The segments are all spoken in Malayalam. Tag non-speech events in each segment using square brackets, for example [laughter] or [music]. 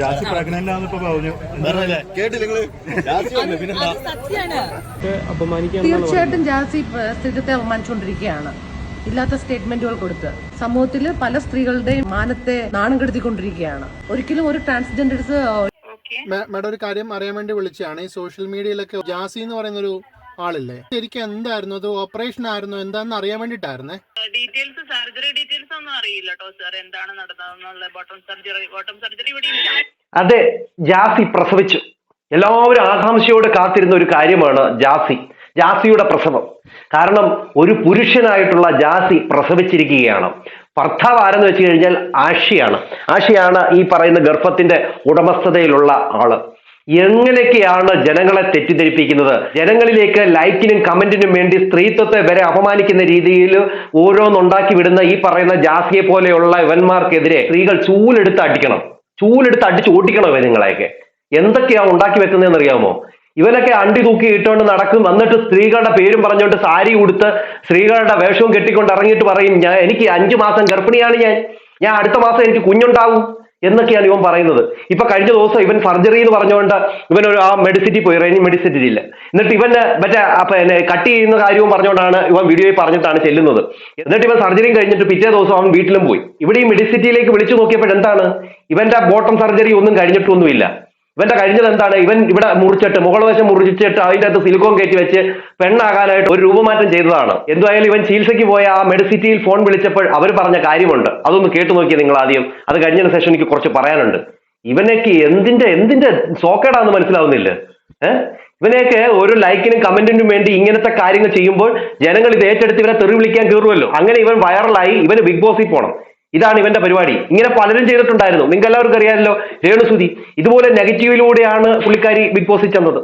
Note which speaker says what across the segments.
Speaker 1: ജാസി പ്രഗ്നന്റ് ആണെന്ന് ഇപ്പൊ പറഞ്ഞു.
Speaker 2: കേട്ടില്ല
Speaker 3: തീർച്ചയായിട്ടും ജാസി സ്ഥിരത്തെ അപമാനിച്ചുകൊണ്ടിരിക്കുകയാണ്. ഇല്ലാത്ത സ്റ്റേറ്റ്മെന്റുകൾ കൊടുത്ത്. സമൂഹത്തിൽ പല സ്ത്രീകളുടെയും മാനത്തെ നാണം കെടുത്തിക്കൊണ്ടിരിക്കുകയാണ് ഒരിക്കലും ഒരു ട്രാൻസ്ജെൻഡേഴ്സ്
Speaker 4: മാഡം ഒരു കാര്യം അറിയാൻ വേണ്ടി വിളിച്ചതാണ്. ഈ സോഷ്യൽ മീഡിയയിലൊക്കെ ജാസി എന്ന് പറയുന്ന ഒരു ആളില്ലേ? ശരിക്കും എന്തായിരുന്നു? അത് ഓപ്പറേഷൻ ആയിരുന്നു? എന്താണെന്ന് അറിയാൻ വേണ്ടിട്ടായിരുന്നേ
Speaker 5: ഡീറ്റെയിൽസ് സർജറി ഡീറ്റെയിൽസ് ഒന്നും അറിയില്ല കേട്ടോ സാർ. എന്താണ് നടന്നതെന്നുള്ള ബോട്ടം സർജറി ബോട്ടം സർജറി ഇവിടെ ഇല്ല.
Speaker 6: അതെ ജാസി പ്രസവിച്ചു. എല്ലാവരും ആകാംക്ഷയോടെ കാത്തിരുന്ന ഒരു കാര്യമാണ് ജാസി. ജാസിയുടെ പ്രസവം. കാരണം ഒരു പുരുഷനായിട്ടുള്ള ജാസി പ്രസവിച്ചിരിക്കുകയാണ്. ഭർത്താവ് ആരെന്ന് വെച്ച് കഴിഞ്ഞാൽ ആഷിയാണ്. ആഷിയാണ് ഈ പറയുന്ന ഗർഭത്തിന്റെ ഉടമസ്ഥതയിലുള്ള ആൾ. എങ്ങനെയൊക്കെയാണ് ജനങ്ങളെ തെറ്റിദ്ധരിപ്പിക്കുന്നത്? ജനങ്ങളിലേക്ക് ലൈക്കിനും കമന്റിനും വേണ്ടി സ്ത്രീത്വത്തെ വരെ അപമാനിക്കുന്ന രീതിയിൽ ഓരോന്നുണ്ടാക്കി വിടുന്ന ഈ പറയുന്ന ജാസിയെ പോലെയുള്ള ഇവന്മാർക്കെതിരെ സ്ത്രീകൾ ചൂലെടുത്ത് അടിക്കണം. ചൂലെടുത്ത് അടിച്ച് ഓടിക്കണം ഇവനുങ്ങളെയൊക്കെ എന്തൊക്കെയാ ഉണ്ടാക്കി വെക്കുന്നതെന്ന് അറിയാമോ? ഇവനൊക്കെ അണ്ടി തൂക്കി ഇട്ടുകൊണ്ട് നടക്കും. എന്നിട്ട് സ്ത്രീകളുടെ പേരും പറഞ്ഞുകൊണ്ട് സാരി ഉടുത്ത് സ്ത്രീകളുടെ വേഷവും കെട്ടിക്കൊണ്ട് ഇറങ്ങിയിട്ട് പറയും ഞാൻ എനിക്ക് അഞ്ചു മാസം ഗർഭിണിയാണ് ഞാൻ. ഞാൻ അടുത്ത മാസം എനിക്ക് കുഞ്ഞുണ്ടാവും. എന്നൊക്കെയാണ് ഇവൻ പറയുന്നത്. ഇപ്പൊ കഴിഞ്ഞ ദിവസം ഇവൻ സർജറി എന്ന് പറഞ്ഞുകൊണ്ട് ഇവൻ ഒരു ആ മെഡിസിറ്റി പോയി റേഞ്ച് മെഡിസിറ്റി ഇല്ല. എന്നിട്ട് ഇവന് മറ്റേ പിന്നെ കട്ട് ചെയ്യുന്ന കാര്യവും പറഞ്ഞുകൊണ്ടാണ് ഇവൻ വീഡിയോയിൽ പറഞ്ഞിട്ടാണ് ചെല്ലുന്നത്. എന്നിട്ട് ഇവൻ സർജറിയും കഴിഞ്ഞിട്ട് പിറ്റേ ദിവസം അവൻ വീട്ടിലും പോയി. ഇവിടെ ഈ മെഡിസിറ്റിയിലേക്ക് വിളിച്ചു നോക്കിയപ്പോൾ എന്താണ്? ഇവന്റെ ബോട്ടം സർജറി ഒന്നും കഴിഞ്ഞിട്ടൊന്നുമില്ല. ഇവന്റെ കഴിഞ്ഞത് എന്താണ്? ഇവൻ ഇവിടെ മുറിച്ചിട്ട് മുകൾ വശം മുറിച്ചിട്ട് അതിന്റെ അകത്ത് സിലിക്കോൺ കയറ്റി വെച്ച് പെണ്ണാകാനായിട്ട് ഒരു രൂപമാറ്റം ചെയ്തതാണ്. എന്തായാലും ഇവൻ ചികിത്സയ്ക്ക് പോയ ആ മെഡിസിറ്റിയിൽ ഫോൺ വിളിച്ചപ്പോൾ അവർ പറഞ്ഞ കാര്യമുണ്ട്. അതൊന്ന് കേട്ടു നോക്കിയേ നിങ്ങൾ ആദ്യം. അത് കഴിഞ്ഞതിന് ശേഷം എനിക്ക് കുറച്ച് പറയാനുണ്ട്. ഇവനൊക്കെ എന്തിന്റെ എന്തിന്റെ സോക്കേടാന്ന് മനസ്സിലാവുന്നില്ല. ഏഹ് ഇവനെയൊക്കെ ഒരു ലൈക്കിനും കമന്റിനും വേണ്ടി ഇങ്ങനത്തെ കാര്യങ്ങൾ ചെയ്യുമ്പോൾ ജനങ്ങൾ ഇത് ഏറ്റെടുത്ത് ഇവരെ തെറി വിളിക്കാൻ കയറുമല്ലോ. അങ്ങനെ ഇവൻ വൈറലായി ഇവന് ബിഗ് ബോസിൽ പോകണം ഇതാണ് ഇവന്റെ പരിപാടി. ഇങ്ങനെ പലരും ചെയ്തിട്ടുണ്ടായിരുന്നു. നിങ്ങൾക്ക് എല്ലാവർക്കും അറിയാമല്ലോ രേണുസുതി. ഇതുപോലെ നെഗറ്റീവിലൂടെയാണ് പുള്ളിക്കാരി ബിഗ് ബോസിൽ ചെന്നത്.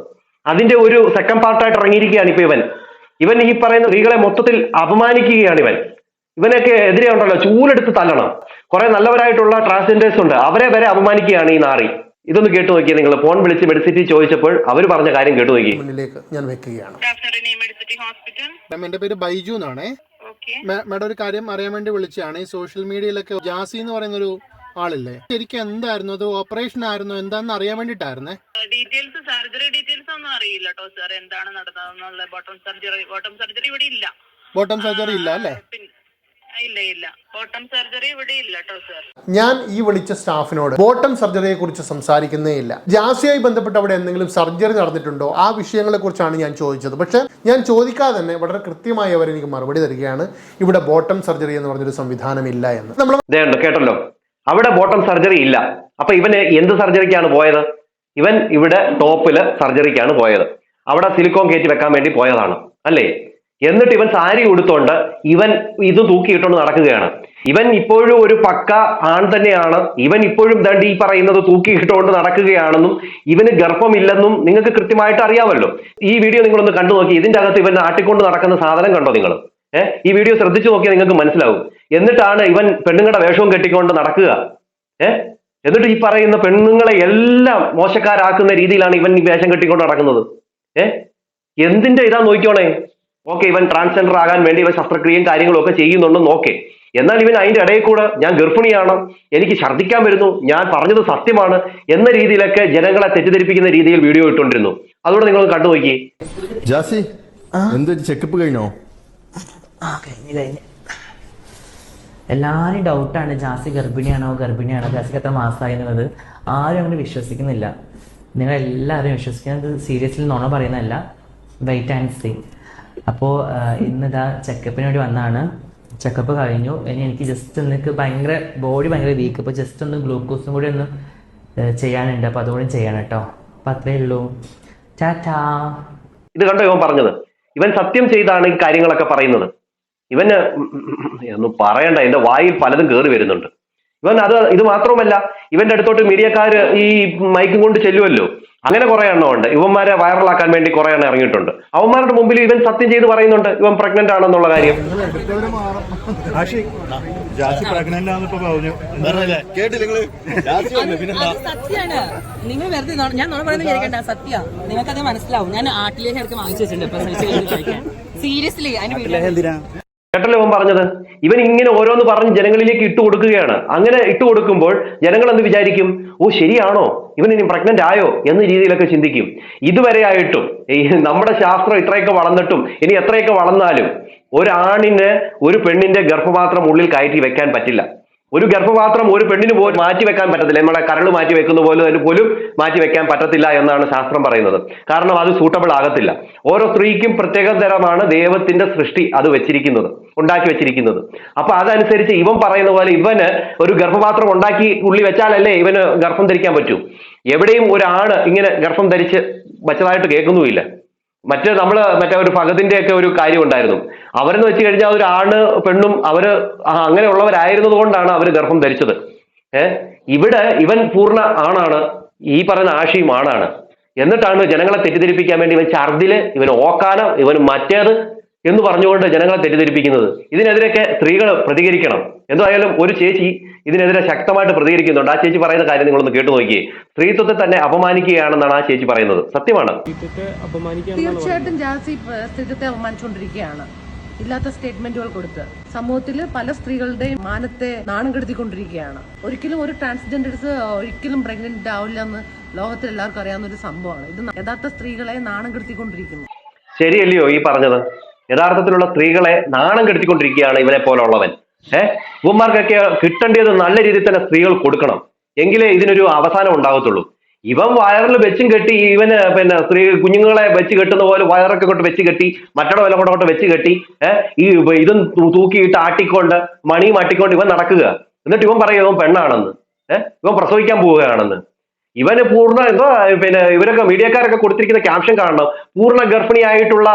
Speaker 6: അതിന്റെ ഒരു സെക്കൻഡ് പാർട്ടായിട്ട് ഇറങ്ങിയിരിക്കുകയാണ് ഇപ്പൊ ഇവൻ. ഇവൻ ഈ പറയുന്ന സ്ത്രീകളെ മൊത്തത്തിൽ അപമാനിക്കുകയാണ് ഇവൻ. ഇവനൊക്കെ എതിരെ ഉണ്ടല്ലോ ചൂലെടുത്ത് തല്ലണം. കുറെ നല്ലവരായിട്ടുള്ള ട്രാൻസ്ജെൻഡേഴ്സ് ഉണ്ട്. അവരെ വരെ അപമാനിക്കുകയാണ് ഈ നാറി. ഇതൊന്ന് കേട്ടു നോക്കിയേ നിങ്ങൾ. ഫോൺ വിളിച്ച് മെഡിസിറ്റി ചോദിച്ചപ്പോൾ അവർ പറഞ്ഞ കാര്യം കേട്ടു നോക്കി
Speaker 4: മുന്നിലേക്ക് ഞാൻ വെക്കുകയാണ്. എന്റെ പേര് ബൈജു എന്നാണേ. മേഡം ഒരു കാര്യം അറിയാൻ വേണ്ടി വിളിച്ചതാണ്. ഈ സോഷ്യൽ മീഡിയയിലൊക്കെ ജാസി എന്ന് പറയുന്ന ഒരു ആളില്ലേ? ശരിക്കും എന്തായിരുന്നു? അത് ഓപ്പറേഷൻ ആയിരുന്നു? എന്താണെന്ന് അറിയാൻ വേണ്ടിട്ടായിരുന്നേ
Speaker 5: ഡീറ്റെയിൽസ് സർജറി ഡീറ്റെയിൽസ് ഒന്നും അറിയില്ല കേട്ടോ സാർ എന്താണ് നടന്നതെന്നുള്ള ബോട്ടം സർജറി ബോട്ടം സർജറി ഇവിടെ ഇല്ല.
Speaker 4: ബോട്ടം സർജറി ഇല്ല അല്ലേ?
Speaker 5: ഇല്ല ഇല്ല. ബോട്ടം സർജറി ഇവിടെ ഇല്ല കേട്ടോ സാർ
Speaker 4: ഞാൻ ഈ വിളിച്ച സ്റ്റാഫിനോട് ബോട്ടം സർജറിയെ കുറിച്ച് സംസാരിക്കുന്നേ ഇല്ല. ജാസിയായി ബന്ധപ്പെട്ട് അവിടെ എന്തെങ്കിലും സർജറി നടന്നിട്ടുണ്ടോ? ആ വിഷയങ്ങളെ കുറിച്ചാണ് ഞാൻ ചോദിച്ചത്. പക്ഷെ ഞാൻ ചോദിക്കാതെ തന്നെ വളരെ കൃത്യമായി അവർ എനിക്ക് മറുപടി തരികയാണ്. ഇവിടെ ബോട്ടം സർജറി എന്ന് പറഞ്ഞൊരു സംവിധാനം ഇല്ല എന്ന്. നമ്മൾ
Speaker 6: കേട്ടല്ലോ? അവിടെ ബോട്ടം സർജറി ഇല്ല. അപ്പൊ ഇവന് എന്ത് സർജറിക്കാണ് പോയത്? ഇവൻ ഇവിടെ ടോപ്പിൽ സർജറിക്കാണ് പോയത്. അവിടെ സിലിക്കോൺ കയറ്റി വെക്കാൻ വേണ്ടി പോയതാണ്. അല്ലേ? എന്നിട്ട് ഇവൻ സാരി ഉടുത്തോണ്ട് ഇവൻ ഇത് തൂക്കിയിട്ടോണ്ട് നടക്കുകയാണ്. ഇവൻ ഇപ്പോഴും ഒരു പക്ക ആൺ തന്നെയാണ്. ഇവൻ ഇപ്പോഴും ദണ്ട് ഈ പറയുന്നത് തൂക്കിയിട്ടോണ്ട് നടക്കുകയാണെന്നും ഇവന് ഗർഭമില്ലെന്നും നിങ്ങൾക്ക് കൃത്യമായിട്ട് അറിയാമല്ലോ. ഈ വീഡിയോ നിങ്ങളൊന്ന് കണ്ടു നോക്കി. ഇതിന്റെ അകത്ത് ഇവൻ ആട്ടിക്കൊണ്ട് നടക്കുന്ന സാധനം കണ്ടോ നിങ്ങൾ? ഏഹ് ഈ വീഡിയോ ശ്രദ്ധിച്ചു നോക്കിയാൽ നിങ്ങൾക്ക് മനസ്സിലാവും. എന്നിട്ടാണ് ഇവൻ പെണ്ണുങ്ങളുടെ വേഷവും കെട്ടിക്കൊണ്ട് നടക്കുക. ഏഹ് എന്നിട്ട് ഈ പറയുന്ന പെണ്ണുങ്ങളെ എല്ലാം മോശക്കാരാക്കുന്ന രീതിയിലാണ് ഇവൻ വേഷം കെട്ടിക്കൊണ്ട് നടക്കുന്നത്. ഏഹ് എന്തിന്റെ ഇതാ നോക്കിക്കോണേ? ഓക്കെ ഇവൻ ട്രാൻസ്ജെൻഡർ ആകാൻ വേണ്ടി ഇവൻ ശസ്ത്രക്രിയയും കാര്യങ്ങളും ഒക്കെ ചെയ്യുന്നുണ്ടെന്ന് ഓക്കെ എന്നാൽ ഇവൻ അതിന്റെ ഇടയിൽ കൂടെ ഞാൻ ഗർഭിണിയാണ് എനിക്ക് ഛർദ്ദിക്കാൻ വരുന്നു ഞാൻ പറഞ്ഞത് സത്യമാണ് എന്ന രീതിയിലൊക്കെ ജനങ്ങളെ തെറ്റിദ്ധരിപ്പിക്കുന്ന രീതിയിൽ വീഡിയോ ഇട്ടുകൊണ്ടിരുന്നു. അതുകൊണ്ട് നിങ്ങൾ കണ്ടു നോക്കി.
Speaker 2: ജാസി എന്ത് ചെക്കപ്പ് കഴിഞ്ഞോ?
Speaker 7: ആ കഴിഞ്ഞ് കഴിഞ്ഞ്. എല്ലാവരും ഡൗട്ടാണ് ജാസി ഗർഭിണിയാണോ ഗർഭിണിയാണോ? ജാസിക്ക് എത്ര മാസമായി എന്നുള്ളത് ആരും അങ്ങനെ വിശ്വസിക്കുന്നില്ല. നിങ്ങൾ എല്ലാവരും വിശ്വസിക്കുന്നത് സീരിയസ്ലി നോണോ പറയുന്നതല്ല. വെയിറ്റ് ആൻഡ് സീ അപ്പോൾ ഇന്നിതാ ചെക്കപ്പിന് വേണ്ടി വന്നാണ് ചെക്കപ്പ് കഴിഞ്ഞു ഇനി എനിക്ക് ജസ്റ്റ് എനിക്ക് ഭയങ്കര ബോഡി ഭയങ്കര വീക്ക് അപ്പോൾ ജസ്റ്റ് ഒന്ന് ഗ്ലൂക്കോസും കൂടി ഒന്ന് ചെയ്യാനുണ്ട് അപ്പോൾ അതുകൂടി ചെയ്യണം കേട്ടോ അപ്പം അത്രയേ ഉള്ളൂ ടാറ്റാ
Speaker 6: ഇത് കണ്ടോ ഇവൻ പറഞ്ഞത് ഇവൻ സത്യം ചെയ്താണ് ഈ കാര്യങ്ങളൊക്കെ പറയുന്നത് ഇവന് ഒന്നും പറയണ്ട എന്റെ വായിൽ പലതും കയറി വരുന്നുണ്ട് ഇവൻ അത് ഇത് മാത്രവുമല്ല ഇവന്റെ അടുത്തോട്ട് മീഡിയക്കാര് ഈ മൈക്കും കൊണ്ട് ചെല്ലുമല്ലോ അങ്ങനെ കുറെ എണ്ണം ഉണ്ട്. ഇവന്മാരെ വൈറലാക്കാൻ വേണ്ടി കുറെ എണ്ണം ഇറങ്ങിയിട്ടുണ്ട്. അവന്മാരുടെ മുമ്പിൽ ഇവൻ സത്യം ചെയ്ത് പറയുന്നുണ്ട് ഇവൻ പ്രഗ്നന്റ് ആണെന്നുള്ള കാര്യം.
Speaker 8: നിങ്ങൾ വെറുതെ ഞാൻ നുണ പറയുന്നത് കേൾക്കണ്ട സത്യ. നിങ്ങൾക്കത് മനസ്സിലാവും. ഞാൻ ആട്ടിലേക്ക് ഇടയ്ക്ക് വാങ്ങിച്ചു വെച്ചിട്ടുണ്ട് പ്രസവിച്ച് കഴിഞ്ഞ് സീരിയസ്ലി
Speaker 6: കേട്ടല്ലോ ഇവൻ പറഞ്ഞത്? ഇവൻ ഇങ്ങനെ ഓരോന്ന് പറഞ്ഞ് ജനങ്ങളിലേക്ക് ഇട്ട് കൊടുക്കുകയാണ്. അങ്ങനെ ഇട്ട് കൊടുക്കുമ്പോൾ ജനങ്ങൾ എന്ത് വിചാരിക്കും? ഓ ശരിയാണോ? ഇവൻ ഇനി പ്രഗ്നന്റ് ആയോ? എന്ന രീതിയിലൊക്കെ ചിന്തിക്കും. ഇതുവരെ ആയിട്ടും ഈ നമ്മുടെ ശാസ്ത്രം ഇത്രയൊക്കെ വളർന്നിട്ടും ഇനി എത്രയൊക്കെ വളർന്നാലും ഒരാണിന് ഒരു പെണ്ണിന്റെ ഗർഭപാത്രം ഉള്ളിൽ കയറ്റി വെക്കാൻ പറ്റില്ല. ഒരു ഗർഭപാത്രം ഒരു പെണ്ണിന് പോലും മാറ്റി വെക്കാൻ പറ്റത്തില്ല. നമ്മളെ കരൾ മാറ്റി വെക്കുന്ന പോലെ അതിന് പോലും മാറ്റി വെക്കാൻ പറ്റത്തില്ല എന്നാണ് ശാസ്ത്രം പറയുന്നത്. കാരണം അത് സൂട്ടബിൾ ആകത്തില്ല. ഓരോ സ്ത്രീക്കും പ്രത്യേക തരമാണ് ദൈവത്തിന്റെ സൃഷ്ടി അത് വെച്ചിരിക്കുന്നത് ഉണ്ടാക്കി വെച്ചിരിക്കുന്നത്. അപ്പൊ അതനുസരിച്ച് ഇവൻ പറയുന്ന പോലെ ഇവന് ഒരു ഗർഭപാത്രം ഉണ്ടാക്കി ഉള്ളി വെച്ചാലല്ലേ ഇവന് ഗർഭം ധരിക്കാൻ പറ്റൂ. എവിടെയും ഒരാണ് ഇങ്ങനെ ഗർഭം ധരിച്ച് വച്ചതായിട്ട് കേൾക്കുന്നുമില്ല. മറ്റ് നമ്മൾ മറ്റേ ഒരു ഭഗതിന്റെ ഒക്കെ ഒരു കാര്യം ഉണ്ടായിരുന്നു അവരെന്ന് വെച്ച് കഴിഞ്ഞാൽ ഒരു ആണ് പെണ്ണും അവർ അങ്ങനെയുള്ളവരായിരുന്നത് കൊണ്ടാണ് അവർ ഗർഭം ധരിച്ചത്. ഏഹ് ഇവിടെ ഇവൻ പൂർണ ആണാണ് ഈ പറഞ്ഞ ആഷിയും ആണാണ്. എന്നിട്ടാണ് ജനങ്ങളെ തെറ്റിദ്ധരിപ്പിക്കാൻ വേണ്ടി ഇവൻ ഛർദിൽ ഇവൻ ഓക്കാന ഇവൻ മറ്റേത് എന്ന് പറഞ്ഞുകൊണ്ട് ജനങ്ങളെ തെറ്റിദ്ധരിപ്പിക്കുന്നത്. ഇതിനെതിരെയൊക്കെ സ്ത്രീകൾ പ്രതികരിക്കണം. എന്തായാലും ഒരു ചേച്ചി ഇതിനെതിരെ ശക്തമായിട്ട് പ്രതികരിക്കുന്നുണ്ട്. ആ ചേച്ചി പറയുന്ന കാര്യം നിങ്ങളൊന്ന് കേട്ടു നോക്കിയേ. സ്ത്രീത്വത്തെ തന്നെ അപമാനിക്കുകയാണെന്നാണ് ആ ചേച്ചി പറയുന്നത്. സത്യമാണ്.
Speaker 3: തീർച്ചയായിട്ടും ജാസി സ്ത്രീത്വത്തെ അപമാനിച്ചുകൊണ്ടിരിക്കുകയാണ്. ഇല്ലാത്ത സ്റ്റേറ്റ്മെന്റുകൾ കൊടുത്ത്. സമൂഹത്തിൽ പല സ്ത്രീകളുടെയും മാനത്തെ നാണം കെടുത്തിക്കൊണ്ടിരിക്കുകയാണ്. ഒരിക്കലും ഒരു ട്രാൻസ്ജെൻഡേഴ്സ് ഒരിക്കലും പ്രഗ്നന്റ് ആവില്ല എന്ന് ലോകത്തിൽ എല്ലാവർക്കും അറിയാവുന്ന ഒരു സംഭവമാണ്. ഇത് യഥാർത്ഥ സ്ത്രീകളെ നാണം കെടുത്തിക്കൊണ്ടിരിക്കുന്നു.
Speaker 6: ശരിയല്ലയോ ഈ പറഞ്ഞത്? യഥാർത്ഥത്തിലുള്ള സ്ത്രീകളെ നാണം കെടുത്തിക്കൊണ്ടിരിക്കുകയാണ് ഇവനെ പോലുള്ളവൻ. ഏഹ് ഇവന്മാർക്കൊക്കെ കിട്ടേണ്ടത് നല്ല രീതിയിൽ തന്നെ സ്ത്രീകൾ കൊടുക്കണം. എങ്കിലേ ഇതിനൊരു അവസാനം ഉണ്ടാകത്തുള്ളൂ. ഇവൻ വയറിൽ വെച്ചും കെട്ടി ഇവന് പിന്നെ സ്ത്രീ കുഞ്ഞുങ്ങളെ വെച്ച് കെട്ടുന്ന പോലെ വയറൊക്കെ കൊണ്ട് വെച്ച് കെട്ടി മറ്റട വില കൊണ്ട് കൊണ്ട് വെച്ച് കെട്ടി ഈ ഇതും തൂക്കിയിട്ട് ആട്ടിക്കൊണ്ട് മണിയും ആട്ടിക്കൊണ്ട് ഇവൻ നടക്കുക. എന്നിട്ട് ഇവൻ പറയും ഇവൻ പെണ്ണാണെന്ന്. ഏഹ് ഇവൻ പ്രസവിക്കാൻ പോവുകയാണെന്ന്. ഇവന് പൂർണ എന്തോ പിന്നെ ഇവരൊക്കെ മീഡിയക്കാരൊക്കെ കൊടുത്തിരിക്കുന്ന ക്യാപ്ഷൻ കാണണം. പൂർണ ഗർഭിണിയായിട്ടുള്ള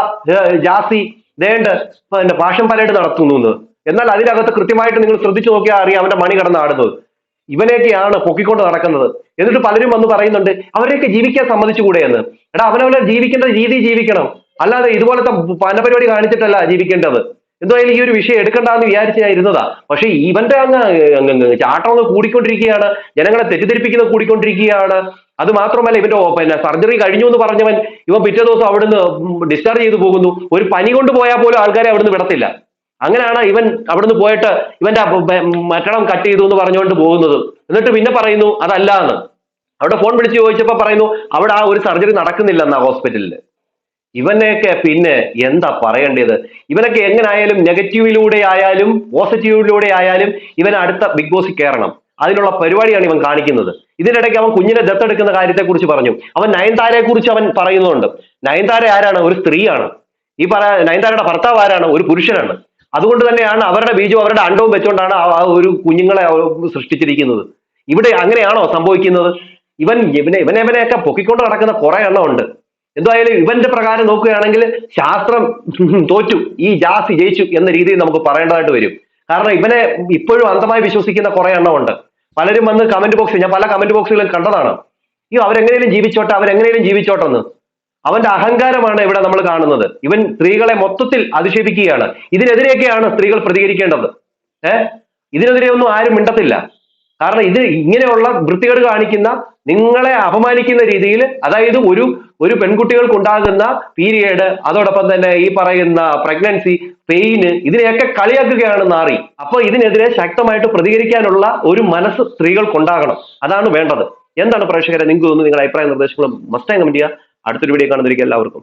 Speaker 6: ജാസി ദേണ്ട് പിന്നെ ഭാഷം പരേഡ് നടത്തുന്നു. എന്നാൽ അതിനകത്ത് കൃത്യമായിട്ട് നിങ്ങൾ ശ്രദ്ധിച്ചു നോക്കിയാൽ അറിയാം അവന്റെ മണി കിടന്ന് ആടുന്നത്. ഇവനെയൊക്കെയാണ് പൊക്കിക്കൊണ്ട് നടക്കുന്നത്. എന്നിട്ട് പലരും വന്ന് പറയുന്നുണ്ട് അവരെയൊക്കെ ജീവിക്കാൻ സമ്മതിച്ചുകൂടെ എന്ന്. എടാ അവനവനെ ജീവിക്കേണ്ട രീതി ജീവിക്കണം. അല്ലാതെ ഇതുപോലത്തെ പനപരിപാടി കാണിച്ചിട്ടല്ല ജീവിക്കേണ്ടത്. എന്തായാലും ഈ ഒരു വിഷയം എടുക്കണ്ടെന്ന് വിചാരിച്ച് ഞാൻ ഇരുന്നതാ. പക്ഷെ ഇവന്റെ അങ്ങ് ചാട്ടം അങ്ങ് കൂടിക്കൊണ്ടിരിക്കുകയാണ്. ജനങ്ങളെ തെറ്റിദ്ധരിപ്പിക്കുന്നത് കൂടിക്കൊണ്ടിരിക്കുകയാണ്. അത് മാത്രമല്ല ഇവന്റെ പിന്നെ സർജറി കഴിഞ്ഞു എന്ന് പറഞ്ഞവൻ ഇവൻ പിറ്റേ ദിവസം അവിടുന്ന് ഡിസ്ചാർജ് ചെയ്തു പോകുന്നു. ഒരു പനി കൊണ്ട് പോയാൽ പോലും ആൾക്കാരെ അവിടുന്ന് വിടത്തില്ല. അങ്ങനെയാണ് ഇവൻ അവിടുന്ന് പോയിട്ട് ഇവന്റെ മറ്റടം കട്ട് ചെയ്തു എന്ന് പറഞ്ഞുകൊണ്ട് പോകുന്നത്. എന്നിട്ട് പിന്നെ പറയുന്നു അതല്ല എന്ന്. അവിടെ ഫോൺ വിളിച്ച് ചോദിച്ചപ്പോ പറയുന്നു അവിടെ ആ ഒരു സർജറി നടക്കുന്നില്ലെന്നാ ഹോസ്പിറ്റലിൽ ഇവനെയൊക്കെ പിന്നെ എന്താ പറയേണ്ടത്? ഇവനൊക്കെ എങ്ങനായാലും നെഗറ്റീവിലൂടെ ആയാലും പോസിറ്റീവിലൂടെ ആയാലും ഇവൻ അടുത്ത ബിഗ് ബോസിൽ കയറണം അതിനുള്ള പരിപാടിയാണ് ഇവൻ കാണിക്കുന്നത്. ഇതിനിടയ്ക്ക് അവൻ കുഞ്ഞിനെ ദത്തെടുക്കുന്ന കാര്യത്തെ കുറിച്ച് പറഞ്ഞു. അവൻ നയൻതാരയെ കുറിച്ച് അവൻ പറയുന്നുണ്ട്. നയൻതാര ആരാണ്? ഒരു സ്ത്രീയാണ്. ഈ പറ നയൻതാരയുടെ ഭർത്താവ് ആരാണ്? ഒരു പുരുഷനാണ്. അതുകൊണ്ട് തന്നെയാണ് അവരുടെ ബീജവും അവരുടെ അണ്ടവും വെച്ചുകൊണ്ടാണ് ആ ഒരു കുഞ്ഞുങ്ങളെ സൃഷ്ടിച്ചിരിക്കുന്നത്. ഇവിടെ അങ്ങനെയാണോ സംഭവിക്കുന്നത്? ഇവൻ ഇവനെ ഇവനെ ഇവനെയൊക്കെ പൊക്കിക്കൊണ്ട് നടക്കുന്ന കുറെ എണ്ണം ഉണ്ട്. എന്തായാലും ഇവന്റെ പ്രകാരം നോക്കുകയാണെങ്കിൽ ശാസ്ത്രം [laughs] തോറ്റു. ഈ ജാസി ജയിച്ചു എന്ന രീതിയിൽ നമുക്ക് പറയേണ്ടതായിട്ട് വരും. കാരണം ഇവനെ ഇപ്പോഴും അന്ധമായി വിശ്വസിക്കുന്ന കുറെ എണ്ണമുണ്ട് പലരും വന്ന് കമന്റ് ബോക്സിൽ ഞാൻ പല കമന്റ് ബോക്സുകളും കണ്ടതാണ്. ഈ അവരെങ്ങനെയും ജീവിച്ചോട്ടെ അവരെങ്ങനെയും ജീവിച്ചോട്ടെന്ന്. അവന്റെ അഹങ്കാരമാണ് ഇവിടെ നമ്മൾ കാണുന്നത്. ഇവൻ സ്ത്രീകളെ മൊത്തത്തിൽ അധിക്ഷേപിക്കുകയാണ്. ഇതിനെതിരെയൊക്കെയാണ് സ്ത്രീകൾ പ്രതികരിക്കേണ്ടത്. ഏഹ് ഇതിനെതിരെ ഒന്നും ആരും മിണ്ടത്തില്ല. കാരണം ഇത് ഇങ്ങനെയുള്ള വൃത്തികേട് കാണിക്കുന്ന നിങ്ങളെ അപമാനിക്കുന്ന രീതിയിൽ അതായത് ഒരു ഒരു പെൺകുട്ടികൾക്ക് ഉണ്ടാകുന്ന പീരിയഡ് അതോടൊപ്പം തന്നെ ഈ പറയുന്ന പ്രഗ്നൻസി പെയിന് ഇതിനെയൊക്കെ കളിയാക്കുകയാണ് നാറി. അപ്പൊ ഇതിനെതിരെ ശക്തമായിട്ട് പ്രതികരിക്കാനുള്ള ഒരു മനസ്സ് സ്ത്രീകൾക്കുണ്ടാകണം. അതാണ് വേണ്ടത്. എന്താണ് പ്രേക്ഷകരെ? നിങ്ങൾക്ക് തോന്നുന്നു നിങ്ങളുടെ അഭിപ്രായ നിർദ്ദേശങ്ങളും മസ്റ്റായി കമന്റ് ചെയ്യുക. അടുത്തൊരു വീഡിയോ കാണുന്നതിലേക്ക് എല്ലാവർക്കും